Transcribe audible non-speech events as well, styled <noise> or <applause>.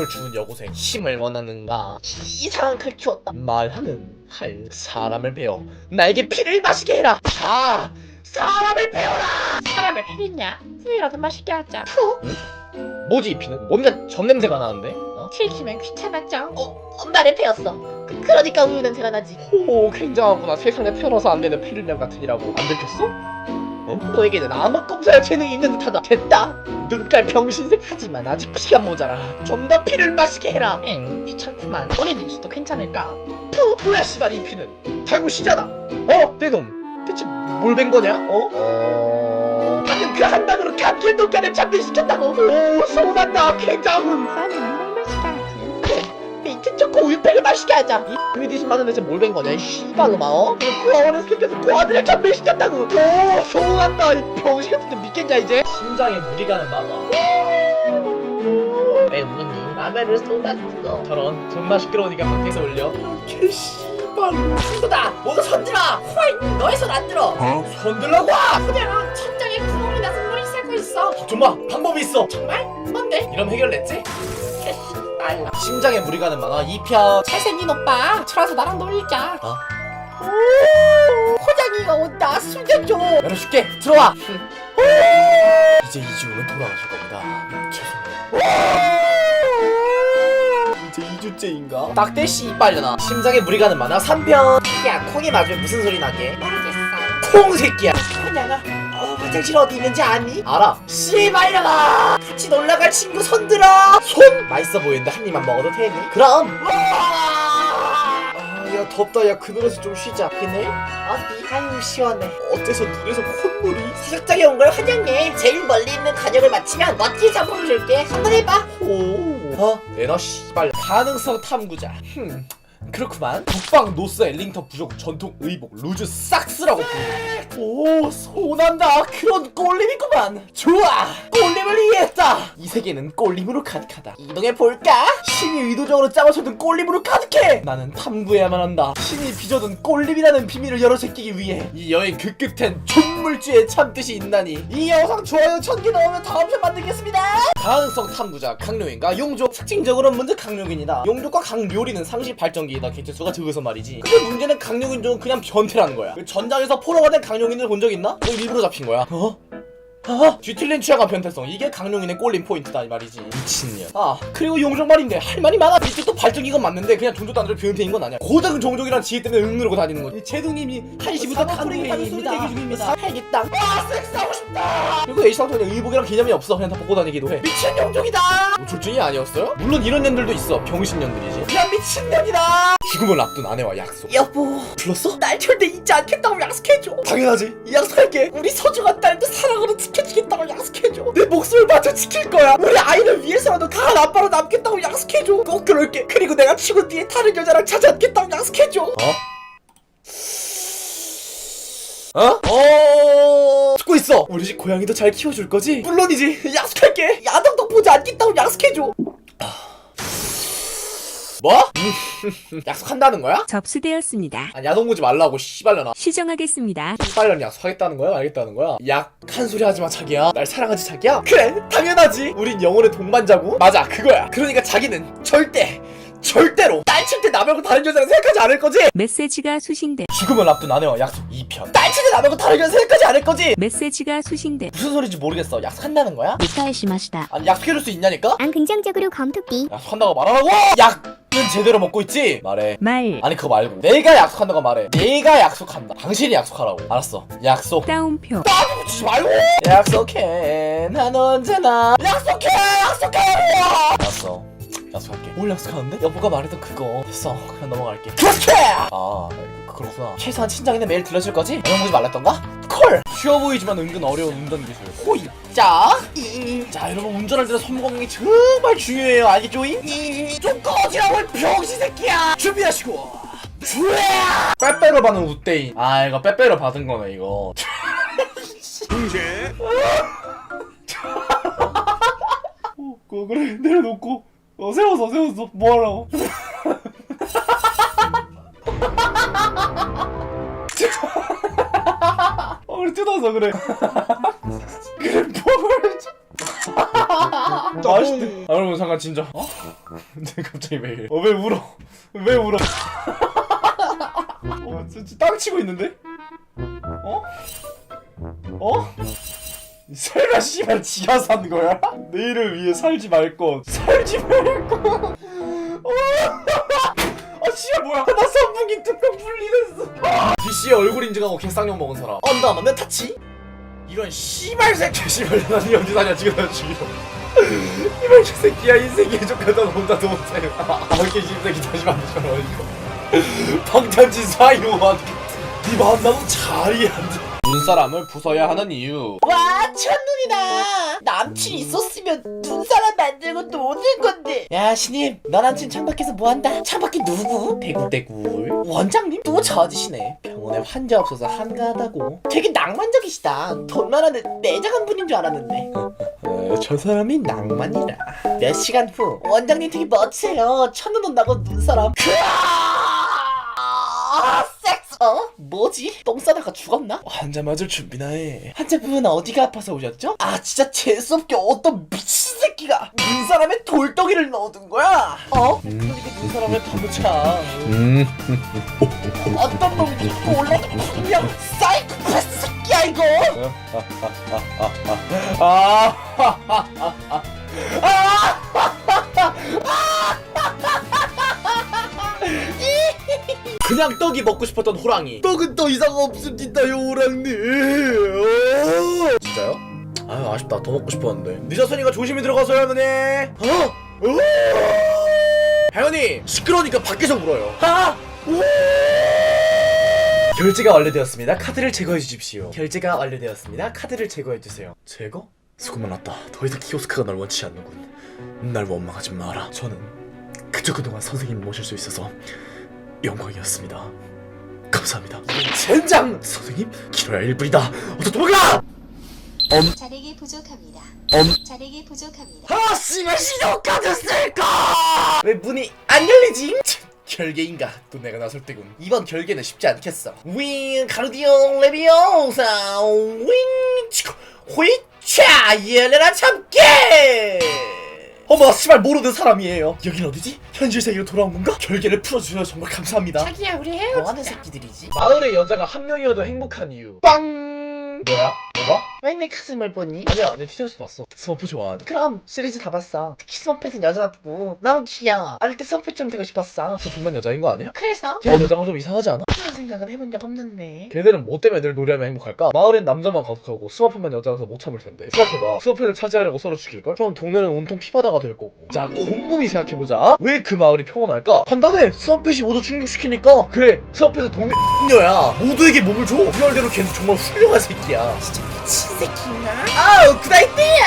힘을 주는 여고생 힘을 원하는가 이상한 칼 키웠다 말하는 할 사람을 배워 나에게 피를 마시게 해라 자 사람을 배워라 사람을 패겠냐? 술이라도 맛있게 하자. 뭐지 이 피는 뭔가 전 냄새가 나는데 어? 튀기면 귀찮았죠? 어, 엄마를 배웠어. 그, 그러니까 우유 냄새가 나지. 오 굉장하구나 세상에 태어나서 안 되는 피를량 같은 이라고 안 들켰어? 어? 너에게는 암흑 검사의 재능이 있는 듯하다 됐다 눈깔 병신색 하지만 아직 피가 모자라 좀 더 피를 마시게 해라 엥, 귀찮구만. 오래될 수도 괜찮을까? 푸 씨발 이 피는 달구시잖아 어? 내놈 대체 뭘 뵌 거냐 어? 어... 방금 그 한 방으로 감기의 눈깔을 잠들시켰다고 오 소문난다 굉장은. 민트 초코 우유팩을 맛있게 하자. 이 미디신 많은 대체 뭘뵌 거냐 이 씨발로마 어? 고아원에서 생겨서 고아들을 잠들시켰다고 오 소문난다 이 병신 같은데 믿겠냐 이제 심장에 무리 가는 마마 왜 우니? 라면을 쏟았어. 저런 존나 시끄러우니까 밖에서 올려 개씨발 친구다, 모두 손들어. 호잉, 너의 손 안 들어. 손들라고 그냥 천장에 구멍이 나서 물이 새고 있어. 좀마 방법이 있어 정말? 뭔데? 이러면 해결됐지? 아유, 심장에 무리 가는 만화 2편 잘생긴 오빠. 들어와서 나랑 놀자. 어? 호장이가 온다. 숨겨줘. 열어 줄게 들어와 이제 2주 후면 돌아가실 겁니다 죄송해요 이제 2주째인가? 딱대 씨발려나 심장에 무리 가는 만화 3편 야, 콩이 맞으면 무슨 소리 나게? 모르겠어. 콩 새끼야 어, 화장실 어디 있는지 아니? 알아 씨발려나. 같이 놀러 갈 친구 손 들어. 손 맛있어 보이는데 한 입만 먹어도 되니? 그럼 와! 아야 덥다 야 그늘에서 좀 쉬자 그늘? 어디? 아유, 시원해. 어째서 눈에서 콧물이 사격장에 온 걸 환영해. 제일 멀리 있는 간역을 맞히면 멋진 상품을 줄게. 한번 해봐. 오 어? 에너 씨발 가능성 탐구자 흠 그렇구만 북방 노스 엘링턴 부족 전통 의복 루즈 싹스라고 부르는 오 소난다. 그런 꼴림이구만. 좋아. 꼴림을 이해했다. 이 세계는 꼴림으로 가득하다. 이동해 볼까? 신이 의도적으로 짜맞춰둔 꼴림으로 가득해. 나는 탐구해야만 한다. 신이 빚어둔 꼴림이라는 비밀을 열어제끼기 위해 이 여행 그 끝엔 존물주의 참뜻이 있나니 이 영상 좋아요 천 개 넣으면 다음 편 만들겠습니다. 가능성 탐구자 강룡인과 용조. 특징적으로는 먼저 강룡인이다. 용조과 강묘리는 상시 발전기이다. 개체수가 적어서 말이지. 근데 문제는 강룡인종은 그냥 변태라는 거야. 그 전장에서 포로가 된 강룡인 을 본 적 있나? 너 일부러 잡힌 거야 어? 아, 뒤틀린 취향과 변태성. 이게 강룡인의 꼴린 포인트다 이 말이지. 미친년. 아 그리고 용종 말인데 할 말이 많아. 이쪽 또 발전기가 맞는데 그냥 종족 단위로 변태인 건 아니야. 고작 종족이란 지혜 때문에 응느르고 다니는 거지. 제동님이 1시부터 강룡인입니다. 대기 중입니다. 알겠다. 와, 섹스하고 싶다. 그리고 H상토는 의복이랑 개념이 없어. 그냥 다 벗고 다니기도 해. 미친 용족이다. 우쭐증이 아니었어요? 물론 이런 년들도 있어. 병신년들이지. 그냥 미친년이다. 죽음을 앞둔 아내와 약속. 여보, 불렀어? 날 절대 잊지 않겠다고 약속해줘. 당연하지. 약속할게. 우리 소중한 딸도 사랑으로 지켜주겠다고 약속해줘. 내 목숨을 바쳐 지킬 거야. 우리 아이를 위해서라도 강한 아빠로 남겠다고 약속해줘. 꼭 그럴게. 그리고 내가 죽은 뒤에 다른 여자랑 찾지 않겠다고 약속해줘. 어? 어? 듣고 있어 우리 집 고양이도 잘 키워줄 거지? 물론이지. 약속할게. 야동도 보지 않겠다고 약속해줘. 뭐? <laughs> 약속한다는 거야? 접수되었습니다. 아니 야동 보지 말라고 씨발려나 시정하겠습니다. 씨발려나 약속하겠다는 거야? 알겠다는 거야? 약한 소리 하지마 자기야 날 사랑하지 자기야? 그래 당연하지 우린 영혼의 동반자고 맞아 그거야 그러니까 자기는 절대 절대로 딸 칠 때 나 말고 다른 여자를 생각하지 않을 거지? 메시지가 수신돼. 죽음을 앞둔 아내와 약속 2편 딸 칠 때 나 말고 다른 여자 생각하지 않을 거지. 메시지가 수신돼. 무슨 소리인지 모르겠어 약속한다는 거야? 理解しました。 아니 약속해줄 수 있냐니까? 안 긍정적으로 검토기. 약속한다고 말하라고! 약 은 제대로 먹고 있지? 말해 말. 아니 그거 말고 내가 약속한다고 말해 내가 약속한다 당신이 약속하라고 알았어 약속 따옴표. 붙이지 말고 약속해 난 언제나 약속해 약속해 알았어 약속할게 뭘 약속하는데? 여보가 말했던 그거 됐어 그냥 넘어갈게 약속해! 아 그, 그렇구나 최소한 친정에는 매일 들러줄 거지? 영영 보지 말랬던가? 콜! 쉬워 보이지만 은근 어려운 운전 기술 호이 자, 이. 자 여러분 운전할 때는 손목 건강이 정말 중요해요. 알겠죠? 이. 좀 꺼지라고 이 병신 새끼야! 준비하시고! 주야! 빼빼로 받은 우대인. 아 이거 빼빼로 받은 거네 이거. 어, 그거 그래 내려놓고. 어 세웠어 세웠어 뭐하라고? <laughs> 어 그래 뜯어서 그래 맛있대 아 여러분 잠깐 진짜 어? 근데 <laughs> 갑자기 왜 이래? 어, 왜 울어? <laughs> 왜 울어? 어 진짜 땅 치고 있는데? 어? 어? 설마 씨발 지가 산 거야? <laughs> 내일을 위해 살지 말것. 살지 말것. 어? 아 씨발 뭐야? 나 선풍기 뚜껑 분리됐어. 아, DC의 얼굴 인증하고 개쌍욕 먹은 사람. 언더아머면 타치? 이런 씨발 새끼 씨발. 난 여기 사냐 지금 나 죽여 <laughs> 이발 새끼야 <laughs> 이 새끼 족하다 혼자도 못해. 아개 씨새끼 다시 만들어 이거 방탄지 사이오한 니 만나면 잘이 안돼 눈사람을 부숴야 하는 이유. 와 첫눈이다. 남친 있었으면 눈사람 만들고 노는 건데. 야 신임 너 남친 창밖에서 뭐한다? 창밖에 누구? 대굴대굴. 원장님? 또 저지시네. 병원에 환자 없어서 한가하다고. 되게 낭만적이시다. 돈 많은데 매장한 분인 줄 알았는데. 어, <laughs> 저 사람이 낭만이라. 몇 시간 후 원장님 되게 멋지세요. 첫눈 온다고 눈사람. 아, 어? 뭐지? 똥 싸다가 죽었나? 환자 맞을 준비나 해 환자분은 어디가 아파서 오셨죠? 아 진짜 재수없게 어떤 미친 새끼가 눈 사람에 돌덩이를 넣어둔 거야 어? 그러니까 눈 사람에 파묻혀 음 어떤 놈이 입고 분명 사이코패스 새끼야 이거 <laughs> 아 그냥 떡이 먹고 싶었던 호랑이. 떡은 더 이상 없습니다요 호랑님. 진짜요? 아유 아쉽다. 더 먹고 싶었는데. 늦었으니까 조심히 들어가서요 할머니. 어? 오! 할머니 시끄러우니까 밖에서 물어요. 아! 오! 결제가 완료되었습니다. 카드를 제거해 주십시오. 결제가 완료되었습니다. 카드를 제거해 주세요. 제거? 수고 많았다. 더 이상 키오스크가 널 원치 않는군. 날 원망하지 마라. 저는 그저 그동안 선생님 모실 수 있어서 영광이었습니다. 감사합니다. 젠장! 선생님? 길어야 1분이다. 어서 도망가! 자력이 부족합니다. 엄. 자력이 부족합니다. 아, 씨발 신호카드 쓸까! 왜 문이 안 열리지? 참, 결계인가? 또 내가 나설 때군. 이번 결계는 쉽지 않겠어. 윙 카르디오 레비오사 윙 치코 호이차 열려라 참깨! 어머 씨발 모르는 사람이에요. 여긴 어디지? 현실 세계로 돌아온 건가? 결계를 풀어주셔서 정말 감사합니다. 자기야 우리 헤어지자 뭐하는 새끼들이지? 마을의 여자가 한 명이어도 행복한 이유. 빵! 뭐야? 뭐가? 왜 내 가슴을 보니? 아니야, 내 티셔츠 봤어. 스머프 좋아하는. 그럼 시리즈 다 봤어 특히 스머펫은 여자고 너무 귀여워 어릴 때 스머펫 되고 싶었어 스머프만 여자인 거 아니야? 그래서 걔 여자가 좀 이상하지 않아? 생각은 해본 적 없는데 걔들은 뭐 때문에 늘 노래하면 행복할까? 마을엔 남자만 가득하고 스머프만 여자라서 못 참을 텐데. 생각해봐. 스머프를 차지하려고 서로 죽일걸? 그럼 동네는 온통 피바다가 될 거고. 자, 곰곰이 생각해보자. 왜 그 마을이 평온할까? 간단해. 스머펫이 모두 충족시키니까. 그래. 스머펫은 동네 X녀야. 모두에게 몸을 줘. 그 말대로 걔는 정말 훌륭한 새끼야. 진짜 미친 새끼인가? 아우 그 나이 때야